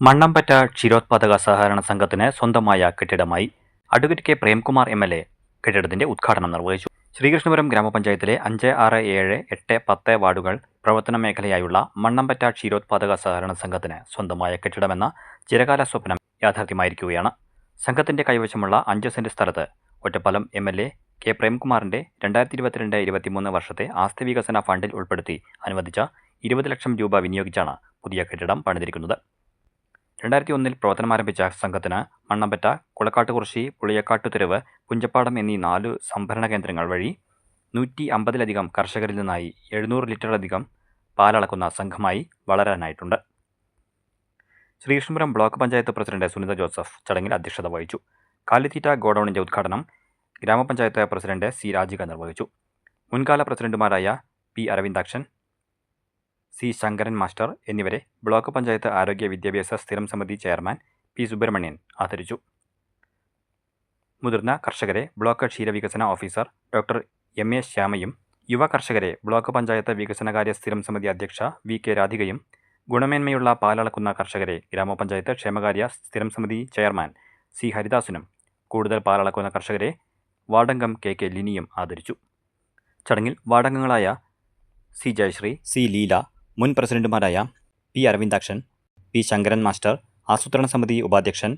മണ്ണമ്പറ്റ ക്ഷീരോത്പാദക സഹകരണ സംഘത്തിന് സ്വന്തമായ കെട്ടിടമായി advocate K Premkumar M L A കെട്ടിടത്തിന്റെ ഉദ്ഘാടനം നിർവഹിച്ചു. ശ്രീകൃഷ്ണപുരം ഗ്രാമപഞ്ചായത്തിലെ അഞ്ച് ആറ് ഏഴ് എട്ട് പത്ത് വാർഡുകൾ പ്രവർത്തന മേഖലയായുള്ള മണ്ണമ്പറ്റ ക്ഷീരോത്പാദക സഹകരണ സംഘത്തിന് സ്വന്തമായ കെട്ടിടമെന്ന ചിരകാല സ്വപ്നം യാഥാർത്ഥ്യമായിരിക്കുകയാണ്. സംഘത്തിന്റെ കൈവശമുള്ള അഞ്ച് സെന്റ് സ്ഥലത്ത് Ottapalam M L A K പ്രേംകുമാറിന്റെ രണ്ടായിരത്തി ഇരുപത്തിരണ്ട് ഇരുപത്തിമൂന്ന് വർഷത്തെ ആസ്തി വികസന ഫണ്ടിൽ ഉൾപ്പെടുത്തി അനുവദിച്ച ഇരുപത് ലക്ഷം രൂപ വിനിയോഗിച്ചാണ് പുതിയ കെട്ടിടം പണിതിരിക്കുന്നത്. രണ്ടായിരത്തി ഒന്നിൽ പ്രവർത്തനം ആരംഭിച്ച സംഘത്തിന് മണ്ണമ്പറ്റ കുളക്കാട്ടുകുറിശി പുളിയക്കാട്ടുതെരുവ് പുഞ്ചപ്പാടം എന്നീ നാലു സംഭരണ കേന്ദ്രങ്ങൾ വഴി നൂറ്റി അമ്പതിലധികം കർഷകരിൽ നിന്നായി എഴുന്നൂറ് ലിറ്ററിലധികം പാലളക്കുന്ന സംഘമായി വളരാനായിട്ടുണ്ട്. ശ്രീകൃഷ്ണപുരം ബ്ലോക്ക് പഞ്ചായത്ത് പ്രസിഡന്റ് സുനിത ജോസഫ് ചടങ്ങിൽ അധ്യക്ഷത വഹിച്ചു. കാലിത്തീറ്റ ഗോഡൌണിന്റെ ഉദ്ഘാടനം ഗ്രാമപഞ്ചായത്ത് പ്രസിഡന്റ് സി രാജിക നിർവഹിച്ചു. മുൻകാല പ്രസിഡന്റുമാരായ P Aravindakshan C. Sankaran master എന്നിവരെ ബ്ലോക്ക് പഞ്ചായത്ത് ആരോഗ്യ വിദ്യാഭ്യാസ സ്ഥിരം സമിതി ചെയർമാൻ പി. സുബ്രഹ്മണ്യൻ ആദരിച്ചു. മുതിർന്ന കർഷകരെ ബ്ലോക്ക് ക്ഷീരവികസന ഓഫീസർ ഡോക്ടർ എം. എ. ശ്യാമയും യുവ കർഷകരെ ബ്ലോക്ക് പഞ്ചായത്ത് വികസനകാര്യ സ്ഥിരം സമിതി അധ്യക്ഷ വി. കെ. രാധികയും ഗുണമേന്മയുള്ള പാലളക്കുന്ന കർഷകരെ ഗ്രാമപഞ്ചായത്ത് ക്ഷേമകാര്യ സ്ഥിരം സമിതി ചെയർമാൻ സി. ഹരിദാസനും കൂടുതൽ പാലളക്കുന്ന കർഷകരെ വാർഡംഗം കെ. കെ. ലിനിയും ആദരിച്ചു. ചടങ്ങിൽ വാർഡംഗങ്ങളായ സി. ജയശ്രീ സി. ലീല മുൻ പ്രസിഡന്റുമാരായ P Aravindakshan P Sankaran master ആസൂത്രണ സമിതി ഉപാധ്യക്ഷൻ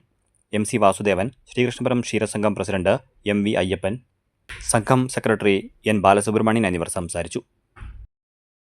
എം സി വാസുദേവൻ ശ്രീകൃഷ്ണപുരം ക്ഷീരസംഘം പ്രസിഡന്റ് എം വി അയ്യപ്പൻ സംഘം സെക്രട്ടറി എൻ ബാലസുബ്രഹ്മണ്യൻ എന്നിവർ സംസാരിച്ചു.